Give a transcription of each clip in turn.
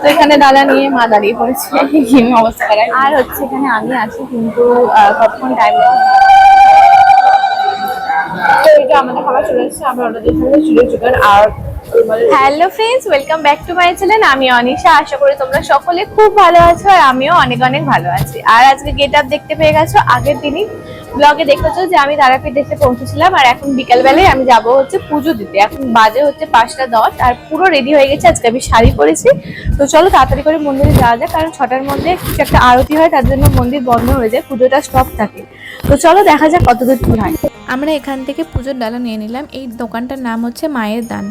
তো এখানে ডালা নিয়ে মা দাঁড়িয়ে পড়েছে। অবস্থা খারাপ। আর হচ্ছে এখানে আমি আছি কিন্তু কতক্ষণ টাইম তো এটা আমাদের খাবার চলে এসেছে আমরা অর্ডার দিয়েছিলাম chilli chicken R hello friends welcome back to my channel আমি অনিশা আশা করি তোমরা সকলে খুব ভালো আছো আর আমিও অনেক অনেক ভালো আছি। আর আজকে গেট আপ দেখতে পেয়ে গেছো আগের দিনই ব্লগে দেখেছ যে আমি তারাপীঠ দেখতে পৌঁছেছিলাম আর এখন বিকালবেলায় আমি যাব হচ্ছে পুজো দিতে। এখন বাজে হচ্ছে পাঁচটা দশ আর পুরো রেডি হয়ে গেছে আজকে আমি শাড়ি পরেছি। তো চলো তাড়াতাড়ি করে মন্দিরে যাওয়া যায় কারণ ছটার মধ্যে কিছু একটা আরতি হয় তার জন্য মন্দির বন্ধ হয়ে যায় পুজোটা স্টপ থাকে। তো চলো দেখা যাক কতদূর কি হয়। আমরা এখান থেকে পুজোর ডালা নিয়ে নিলাম এই দোকানটার নাম হচ্ছে মায়ের দান।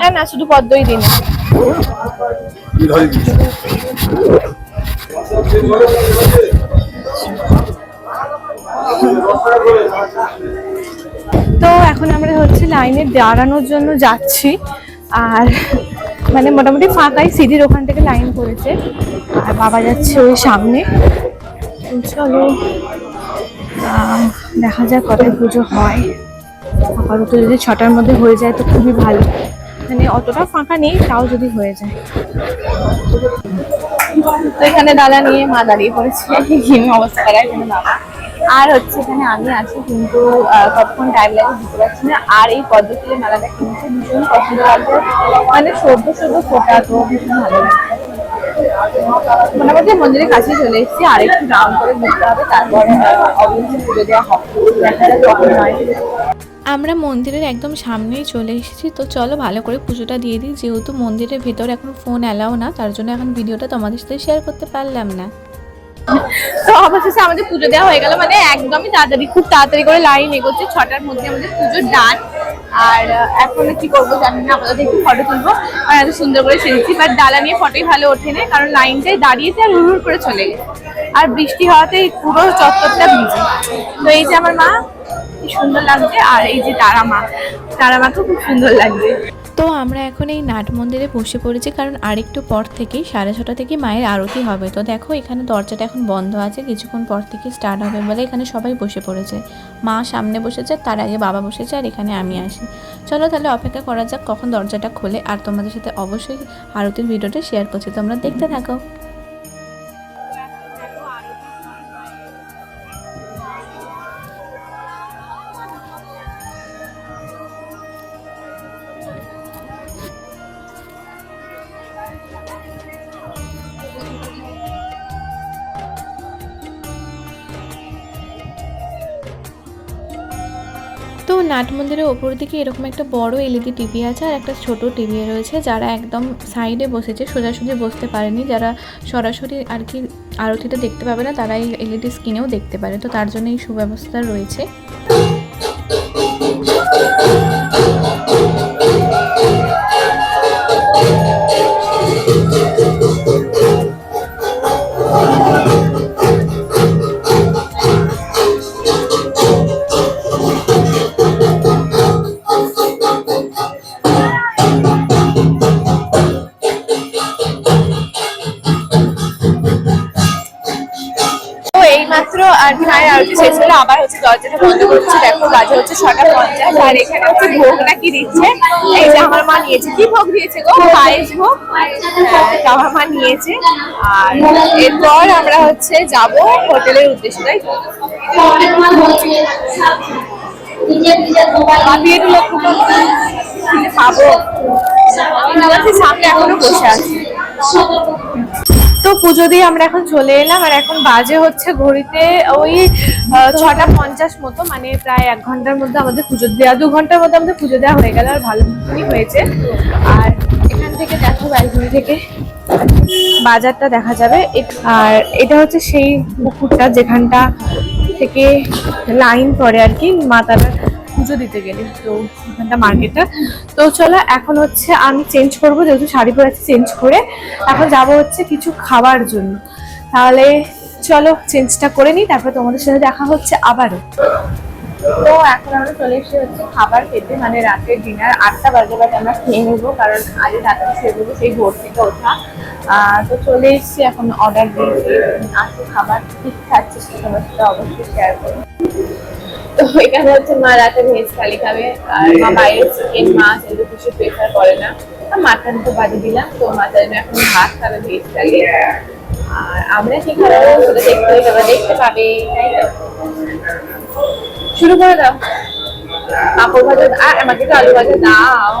না না। শুধু পদ্মই দিন। তো এখন আমরা হচ্ছে লাইনে দাঁড়ানোর জন্য যাচ্ছি। আর মানে মোটামুটি ফাঁকাই সিঁড়ির ওখান থেকে লাইন করেছে আর বাবা যাচ্ছে ওই সামনে। চলো দেখা যাক কটায় পুজো হয়। আপাতত যদি ছটার মধ্যে হয়ে যায় তো খুবই ভালো। মানে অতটা ফাঁকা নেই, তাও যদি হয়ে যায়। তো এখানে দাদা নিয়ে মা দাঁড়িয়ে পড়েছে। অবস্থা? খারাপ এখানে বাবা আর হচ্ছে এখানে আমি আছি, কিন্তু কতক্ষণ টাইম লাগে বুঝতে পারছি না। আর এই পদ্ধতিতে মেলাটা কিনতে ভীষণ পছন্দ লাগছে। মানে সদ্য সদ্য ফোটা, তো ভীষণ ভালো লাগছে। মোটামুটি মন্দিরের কাছে চলে এসেছি, আর একটু রাউন্ড করে ঘুরতে হবে, তারপরে অবশ্যই পুজো দেওয়া হবে। কখন আমরা মন্দিরের একদম সামনেই চলে এসেছি, তো চলো ভালো করে পুজোটা দিয়ে দিই। যেহেতু মন্দিরের ভেতর এখন ফোন অ্যালাও না, তার জন্য এখন ভিডিওটা তোমাদের সাথে শেয়ার করতে পারলাম না। তো অবশেষে আমাদের পুজো দেওয়া হয়ে গেল। মানে একদমই তাড়াতাড়ি, খুব তাড়াতাড়ি করে লাইন এগোচ্ছে। ছটার মধ্যে আমাদের পুজোর ডান। আর এখন কি করব জানি না, আপাতত একটু ফটো তুলবো। আর এত সুন্দর করে সেরেছি বাট ডালা নিয়ে ফটোই ভালো ওঠে না, কারণ লাইনটাই দাঁড়িয়েছে আর হুড় করে চলে গেছে। আর বৃষ্টি হওয়াতে পুরো চত্বরটা ভিজে। তো এই যে আমার মা, কি সুন্দর লাগছে। আর এই যে তারা মা, তারা মাকেও খুব সুন্দর লাগছে। তো আমরা এখন এই নাট মন্দিরে বসে পড়েছি, কারণ আরেকটু পর থেকেই সাড়ে ছটা থেকে মায়ের আরতি হবে। তো দেখো, এখানে দরজাটা এখন বন্ধ আছে, কিছুক্ষণ পর থেকে স্টার্ট হবে বলে এখানে সবাই বসে পড়েছে। মা সামনে বসেছে, তার আগে বাবা বসেছে, আর এখানে আমি আসি। চলো তাহলে অপেক্ষা করা যাক কখন দরজাটা খোলে, আর তোমাদের সাথে অবশ্যই আরতির ভিডিওটা শেয়ার করছি। তোমরা দেখতে থাকো। নাট মন্দিরের ওপর দিকে এরকম একটা বড় এলইডি টিভি আছে আর একটা ছোট টিভি রয়েছে যারা একদম সাইডে বসেছে, সোজাসুজি বসতে পারেনি। যারা সরাসরি আর কি আরতিটা দেখতে পাবে না, তারা এই এলইডি স্ক্রিনেও দেখতে পারে। তো তার জন্য এই সুব্যবস্থা রয়েছে। আর কি আর আরতি শেষ হলো আবার হচ্ছে দরজাটা বন্ধ করছে দেখো বাজে হচ্ছে ছটা পঞ্চাশ আর এখানে হচ্ছে ভোগ নাকি দিচ্ছে। এই যে আমার মা নিয়েছে। কি ভোগ দিয়েছে গো? পায়েস ভোগ। হ্যাঁ, আমার মা নিয়েছে। আর এরপর আমরা হচ্ছে যাব হোটেলের উদ্দেশ্যে তাই খাব। সামনে এখনও বসে আছি। তো পুজো দিয়ে আমরা এখন চলে এলাম, আর এখন বাজে হচ্ছে ঘড়িতে ওই ছটা পঞ্চাশ মতো মানে প্রায় এক ঘণ্টার মধ্যে আমাদের পুজো দেওয়া দু ঘণ্টার মধ্যে আমাদের পুজো দেওয়া হয়ে গেল, আর ভালো হয়েছে। আর এখান থেকে দেখো ব্যালকনি থেকে বাজারটা দেখা যাবে। আর এটা হচ্ছে সেই পুকুরটা যেখানটা থেকে লাইন পড়ে আর কি, মা তারা পুজো দিতে গেলে। তো এখানটা মার্কেটটা তো চলো, এখন হচ্ছে আমি চেঞ্জ করব, যেহেতু শাড়ি পরে চেঞ্জ করে। এখন যাব হচ্ছে কিছু খাবার জন্য। তাহলে চলো চেঞ্জটা করে নিই, তারপর তোমাদের সাথে দেখা হচ্ছে আবারও। তো এখন আমরা চলে এসেছি হচ্ছে খাবার খেতে মানে রাতের ডিনার আটটা বাজে বাজে আমরা খেয়ে নেব, কারণ আজ রাতে খেয়ে নেব সেই ভোর থেকে ওঠা। তো চলে এসেছি, এখন অর্ডার দিয়েছি আসে খাবার ঠিক খাচ্ছে সে সমস্ত অবশ্যই শেয়ার করব। তো এখানে হচ্ছে মা রাতে ভেজ থালি খাবে আর মা বাইরে চিকেন মাছ এগুলো কিছু প্রেফার করে না। মাটন তো বাদে দিলাম তো মাটন এখন ভাত খাবে ভেজ থাকবে আর আমরা কি খাব? সেটা দেখতে হবে দেখতে পাবে তাই তো? শুরু করে দাও। পাপড় ভাজা আর আমাকে তো আলু ভাজা দাও।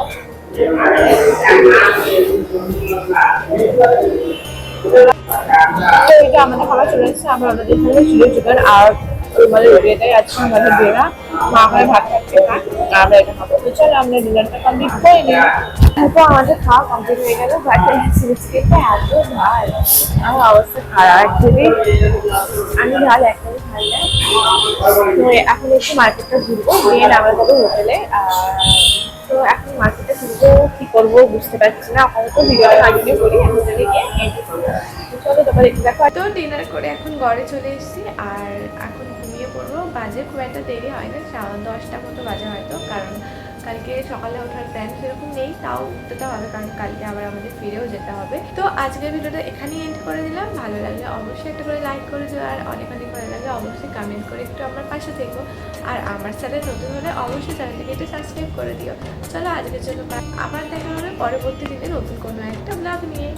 তো এই আমাদের খাবার চলে এসেছে আমরা আমাদের এখানে চিকেন আর আমাদের বিয়েটাই আছে, আমাদের বিয়েরা মা আমাদের ভাত খাচ্ছে আর আমরা এটা খাব। তো চলো, আমরা ডিনারটা কমপ্লিট করে নিই। তো আমাদের খাওয়া কমপ্লিট হয়ে গেল। বাট সিরিজটা এত ভালো আমার অবস্থা খারাপ। অ্যাকচুয়ালি আমি ঝাল একদমই খাই তো এখন একটু মার্কেটটা ঘুরবো। গিয়ে আমরা যাব হোটেলে। তো এখন মার্কেটে ঘুরবো, কি করব বুঝতে পারছি না। আপাতত ভিডিওটা কন্টিনিউ করি গিয়ে এন্ট্রি করব তো চলো তোমরা দেখতে দেখো। তো ডিনার করে এখন ঘরে চলে এসেছি। আর এখন পড়ব বাজে খুব একটা দেরি হয় না দশটা মতো বাজে হয়তো, কারণ কালকে সকালে ওঠার প্ল্যান সেরকম নেই, তাও উঠতে হবে, কারণ কালকে আবার আমাদের ফিরেও যেতে হবে। তো আজকের ভিডিওটা এখানেই এন্ড করে দিলাম। ভালো লাগলে অবশ্যই একটা করে লাইক করে দিও, আর অনেক অনেক ভালো লাগলে অবশ্যই কমেন্ট করে একটু আমার পাশে থেকো। আর আমার চ্যানেল নতুন হলে অবশ্যই চ্যানেলটিকে একটু সাবস্ক্রাইব করে দিও। চলো আজকের জন্য আবার দেখা হবে পরবর্তী দিনে নতুন কোনো একটা ব্লগ নিয়ে।